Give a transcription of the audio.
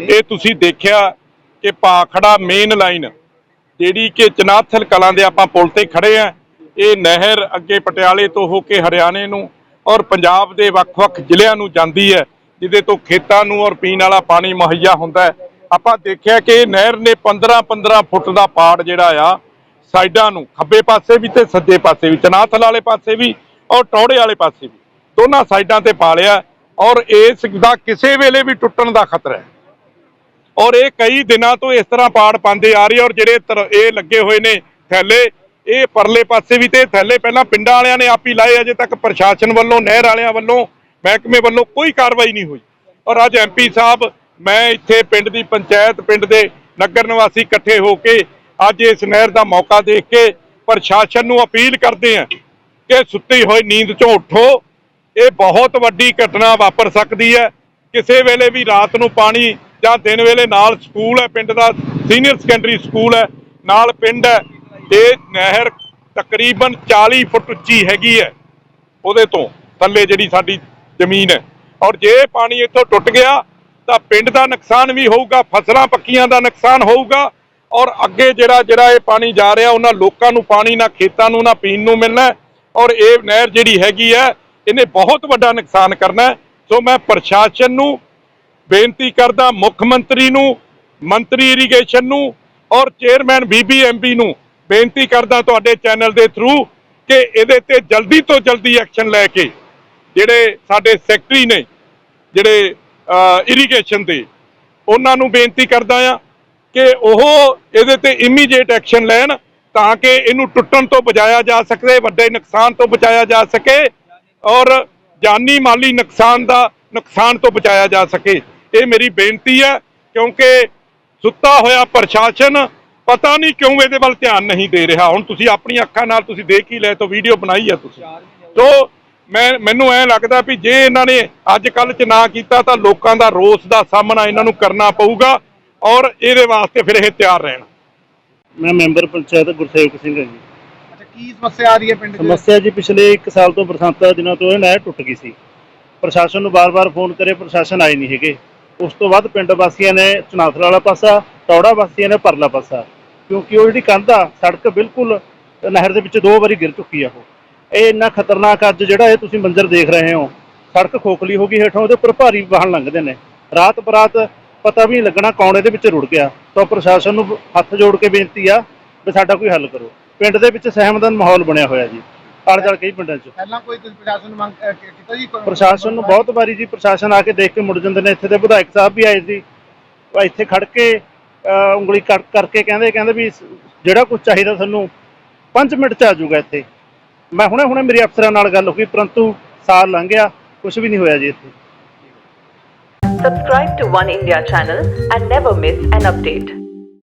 ਇਹ ਤੁਸੀਂ ਦੇਖਿਆ ਕਿ ਪਾਖੜਾ ਮੇਨ ਲਾਈਨ ਜਿਹੜੀ ਕਿ ਚਨਾਥਲ ਕਲਾਂ ਦੇ ਆਪਾਂ ਪੁਲ ਤੇ ਖੜੇ ਆ, ਇਹ ਨਹਿਰ ਅੱਗੇ ਪਟਿਆਲੇ ਤੋਂ ਹੋ ਕੇ ਹਰਿਆਣੇ ਨੂੰ ਔਰ ਪੰਜਾਬ ਦੇ ਵੱਖ-ਵੱਖ ਜ਼ਿਲ੍ਹਿਆਂ ਨੂੰ ਜਾਂਦੀ ਹੈ, ਜਿਹਦੇ ਤੋਂ ਖੇਤਾਂ ਨੂੰ ਔਰ ਪੀਣ ਵਾਲਾ ਪਾਣੀ ਮੁਹੱਈਆ ਹੁੰਦਾ ਹੈ। ਆਪਾਂ ਦੇਖਿਆ ਕਿ ਇਹ ਨਹਿਰ ਨੇ 15-15 ਫੁੱਟ ਦਾ ਪਾੜ ਜਿਹੜਾ ਆ, ਸਾਈਡਾਂ ਨੂੰ ਖੱਬੇ ਪਾਸੇ ਵੀ ਤੇ ਸੱਜੇ ਪਾਸੇ ਵੀ, ਚਨਾਥਲ ਵਾਲੇ ਪਾਸੇ ਵੀ ਔਰ ਟੌੜੇ ਵਾਲੇ ਪਾਸੇ ਵੀ, ਦੋਨਾਂ ਸਾਈਡਾਂ ਤੇ ਪਾ ਲਿਆ। ਔਰ ਇਸ ਦਾ ਕਿਸੇ ਵੇਲੇ ਵੀ ਟੁੱਟਣ ਦਾ ਖਤਰਾ ਹੈ। ਔਰ ਇਹ ਕਈ ਦਿਨਾਂ ਤੋਂ ਇਸ ਤਰ੍ਹਾਂ ਪਾੜ ਪਾਉਂਦੇ ਆ ਰਹੇ ਔਰ ਜਿਹੜੇ ਤਰ- ਇਹ ਲੱਗੇ ਹੋਏ ਨੇ ਥੈਲੇ, ਇਹ ਪਰਲੇ ਪਾਸੇ ਵੀ ਤੇ ਥੈਲੇ ਪਹਿਲਾਂ ਪਿੰਡਾਂ ਵਾਲਿਆਂ ਨੇ ਆਪ ਹੀ ਲਾਏ, ਅਜੇ ਤੱਕ ਪ੍ਰਸ਼ਾਸਨ ਵੱਲੋਂ, ਨਹਿਰ ਵਾਲਿਆਂ ਵੱਲੋਂ, ਮਹਿਕਮੇ ਵੱਲੋਂ ਕੋਈ ਕਾਰਵਾਈ ਨਹੀਂ ਹੋਈ। ਔਰ ਅੱਜ ਐਮਪੀ ਸਾਹਿਬ, ਮੈਂ ਇੱਥੇ ਪਿੰਡ ਦੀ ਪੰਚਾਇਤ, ਪਿੰਡ ਦੇ ਨਗਰ ਨਿਵਾਸੀ ਇਕੱਠੇ ਹੋ ਕੇ ਅੱਜ ਇਸ ਨਹਿਰ ਦਾ ਮੌਕਾ ਦੇਖ ਕੇ ਪ੍ਰਸ਼ਾਸਨ ਨੂੰ ਅਪੀਲ ਕਰਦੇ ਹਾਂ ਕਿ ਸੁੱਤੀ ਹੋਈ ਨੀਂਦ ਚੋਂ ਉੱਠੋ ਇਹ ਬਹੁਤ ਵੱਡੀ ਘਟਨਾ ਵਾਪਰ ਸਕਦੀ ਹੈ। ਕਿਸੇ ਵੇਲੇ ਵੀ ਰਾਤ ਨੂੰ ਪਾਣੀ ਜਾਂ ਦਿਨ ਵੇਲੇ ਨਾਲ ਸਕੂਲ ਹੈ, ਪਿੰਡ ਦਾ ਸੀਨੀਅਰ ਸੈਕੰਡਰੀ ਸਕੂਲ ਹੈ, ਨਾਲ ਪਿੰਡ ਹੈ ਇਹ ਨਹਿਰ ਤਕਰੀਬਨ 40 ਫੁੱਟ ਉੱਚੀ ਹੈਗੀ ਹੈ ਉਹਦੇ ਤੋਂ ਥੱਲੇ ਜਿਹੜੀ ਸਾਡੀ ਜ਼ਮੀਨ ਹੈ। ਔਰ ਜੇ ਪਾਣੀ ਇੱਥੋਂ ਟੁੱਟ ਗਿਆ, ਤਾਂ ਪਿੰਡ ਦਾ ਨੁਕਸਾਨ ਵੀ ਹੋਊਗਾ, ਫਸਲਾਂ ਪੱਕੀਆਂ ਦਾ ਨੁਕਸਾਨ ਹੋਊਗਾ। ਔਰ ਅੱਗੇ ਜਿਹੜਾ ਜਿਹੜਾ ਇਹ ਪਾਣੀ ਜਾ ਰਿਹਾ, ਉਹਨਾਂ ਲੋਕਾਂ ਨੂੰ ਪਾਣੀ ਨਾ, ਖੇਤਾਂ ਨੂੰ ਨਾ, ਪੀਣ ਨੂੰ ਮਿਲਣਾ। ਔਰ ਇਹ ਨਹਿਰ ਜਿਹੜੀ ਹੈਗੀ ਹੈ ਇਹਨੇ ਬਹੁਤ ਵੱਡਾ ਨੁਕਸਾਨ ਕਰਨਾ ਸੋ ਮੈਂ ਪ੍ਰਸ਼ਾਸਨ ਨੂੰ ਬੇਨਤੀ ਕਰਦਾ, ਮੁੱਖ ਮੰਤਰੀ ਨੂੰ, ਮੰਤਰੀ ਇਰੀਗੇਸ਼ਨ ਨੂੰ ਔਰ ਚੇਅਰਮੈਨ ਬੀਬੀਐਮਬੀ ਨੂੰ ਬੇਨਤੀ ਕਰਦਾ ਤੁਹਾਡੇ ਚੈਨਲ ਦੇ ਥਰੂ ਕਿ ਇਹਦੇ ਤੇ ਜਲਦੀ ਤੋਂ ਜਲਦੀ ਐਕਸ਼ਨ ਲੈ ਕੇ ਜਿਹੜੇ ਸਾਡੇ ਸੈਕਟਰੀ ਨੇ, ਜਿਹੜੇ ਇਰੀਗੇਸ਼ਨ ਦੇ, ਉਹਨਾਂ ਨੂੰ ਬੇਨਤੀ ਕਰਦਾ ਆ ਕਿ ਉਹ ਇਹਦੇ ਤੇ ਇਮੀਡੀਏਟ ਐਕਸ਼ਨ ਲੈਣ ਤਾਂ ਕਿ ਇਹਨੂੰ ਟੁੱਟਣ ਤੋਂ ਬਚਾਇਆ ਜਾ ਸਕੇ, ਵੱਡੇ ਨੁਕਸਾਨ ਤੋਂ ਬਚਾਇਆ ਜਾ ਸਕੇ। ਔਰ ਜਾਨੀ ਮਾਲੀ ਨੁਕਸਾਨ ਦਾ ਨੁਕਸਾਨ ਤੋਂ ਬਚਾਇਆ ਜਾ ਸਕੇ। ਇਹ ਮੇਰੀ ਬੇਨਤੀ ਹੈ, ਕਿਉਂਕਿ ਸੁੱਤਾ ਹੋਇਆ ਪ੍ਰਸ਼ਾਸਨ ਪਤਾ ਨਹੀਂ ਕਿਉਂ ਇਹਦੇ ਵੱਲ ਧਿਆਨ ਨਹੀਂ ਦੇ ਰਿਹਾ। ਹੁਣ ਤੁਸੀਂ ਆਪਣੀ ਅੱਖਾਂ ਨਾਲ ਤੁਸੀਂ ਦੇਖ ਹੀ ਲਏ ਤਾਂ ਵੀਡੀਓ ਬਣਾਈ ਹੈ ਤੁਸੀਂ। ਤੋ ਮੈਂ, ਮੈਨੂੰ ਐ ਲੱਗਦਾ ਵੀ ਜੇ ਇਹਨਾਂ ਨੇ ਅੱਜ ਕੱਲ ਚ ਨਾ ਕੀਤਾ ਤਾਂ ਲੋਕਾਂ ਦਾ ਰੋਸ ਦਾ ਸਾਹਮਣਾ ਇਹਨਾਂ ਨੂੰ ਕਰਨਾ ਪਊਗਾ ਔਰ ਇਹਦੇ ਵਾਸਤੇ ਫਿਰ ਇਹ ਤਿਆਰ ਰਹਿਣ। ਮੈਂ ਮੈਂਬਰ ਪੰਚਾਇਤ ਗੁਰਸੇਵਕ ਸਿੰਘ ਹਾਂ ਜੀ। ਕੀ ਸਮੱਸਿਆ ਆ ਰਹੀ ਹੈ ਪਿੰਡ 'ਚ? ਸਮੱਸਿਆ ਜੀ ਪਿਛਲੇ 1 ਸਾਲ ਤੋਂ ਬਰਸਾਤਾਂ ਦਿਨਾਂ ਤੋਂ ਇਹ ਨਹਿਰ ਟੁੱਟ ਗਈ ਸੀ। ਪ੍ਰਸ਼ਾਸਨ ਨੂੰ ਬਾਰ-ਬਾਰ ਫੋਨ ਕਰੇ, ਪ੍ਰਸ਼ਾਸਨ ਆਏ ਨਹੀਂ ਹੈਗੇ। ਉਸ ਤੋਂ ਬਾਅਦ ਪਿੰਡ ਵਾਸੀਆਂ ਨੇ ਚਨਾਥਲ ਵਾਲਾ ਪਾਸਾ ਟੌੜਾ ਵਾਸੀਆਂ ਨੇ ਪਰਲਾ ਪਾਸਾ। ਕਿਉਂਕਿ ਉਹ ਜਿਹੜੀ ਕੰਧ ਆ, ਸੜਕ ਬਿਲਕੁਲ ਨਹਿਰ ਦੇ ਵਿੱਚ ਦੋ ਵਾਰੀ ਗਿਰ ਚੁੱਕੀ ਆ ਉਹ। ਇਹ ਇੰਨਾ ਖਤਰਨਾਕ ਅੱਜ ਜਿਹੜਾ ਇਹ ਤੁਸੀਂ ਮੰਜ਼ਰ ਦੇਖ ਰਹੇ ਹੋ, ਸੜਕ ਖੋਖਲੀ ਹੋ ਗਈ ਹੇਠੋਂ, ਉਹਦੇ ਉੱਪਰ ਭਾਰੀ ਵਾਹਨ ਲੰਘਦੇ ਨੇ। ਰਾਤ ਬਰਾਤ ਪਤਾ ਵੀ ਨਹੀਂ ਲੱਗਣਾ ਕੌਣ ਇਹਦੇ ਵਿੱਚ ਰੁੜ ਗਿਆ। ਤਾਂ ਪ੍ਰਸ਼ਾਸਨ ਨੂੰ ਹੱਥ ਜੋੜ ਕੇ ਬੇਨਤੀ ਆ ਵੀ ਸਾਡਾ ਕੋਈ ਹੱਲ ਕਰੋ। ਪਿੰਡ ਦੇ ਵਿੱਚ ਸਹਿਮਤ ਦਾ ਮਾਹੌਲ ਬਣਿਆ ਹੋਇਆ ਜੀ ਆਲੇ ਦੁਆਲੇ ਕਈ ਪਿੰਡਾਂ 'ਚ। ਪਹਿਲਾਂ ਕੋਈ ਤੁਸੀਂ ਪ੍ਰਸ਼ਾਸਨ ਨੂੰ ਮੰਗ ਅਹ, ਕੀ- ਕੀਤਾ ਜੀ? ਕੋਈ- ਪ੍ਰਸ਼ਾਸਨ ਨੂੰ ਬਹੁਤ ਵਾਰੀ ਜੀ ਪ੍ਰਸ਼ਾਸਨ ਆ ਕੇ ਦੇਖ ਕੇ ਮੁੜ ਜਾਂਦੇ ਨੇ ਇੱਥੇ ਦੇ ਵਿਧਾਇਕ ਸਾਹਿਬ ਵੀ ਆਏ ਸੀ ਉਹ ਇੱਥੇ ਖੜ ਕੇ ਅਹ, ਉਂਗਲੀ ਕਰ ਕਰਕੇ ਕਹਿੰਦੇ ਕਹਿੰਦੇ ਵੀ ਸ- ਜਿਹੜਾ ਕੁਝ ਚਾਹੀਦਾ ਸਾਨੂੰ 5 ਮਿੰਟ ਚ ਆ ਜਾਊਗਾ ਇੱਥੇ। ਮੈਂ ਹੁਣੇ ਹੁਣੇ ਮੇਰੀ ਅਫਸਰਾਂ ਨਾਲ ਗੱਲ ਹੋਈ ਪਰੰਤੂ ਸਾਲ ਲੰਘ ਗਿਆ ਕੁਝ ਵੀ ਨਹੀਂ ਹੋਇਆ ਜੀ ਇੱਥੇ। Subscribe to One India channel and never miss an update.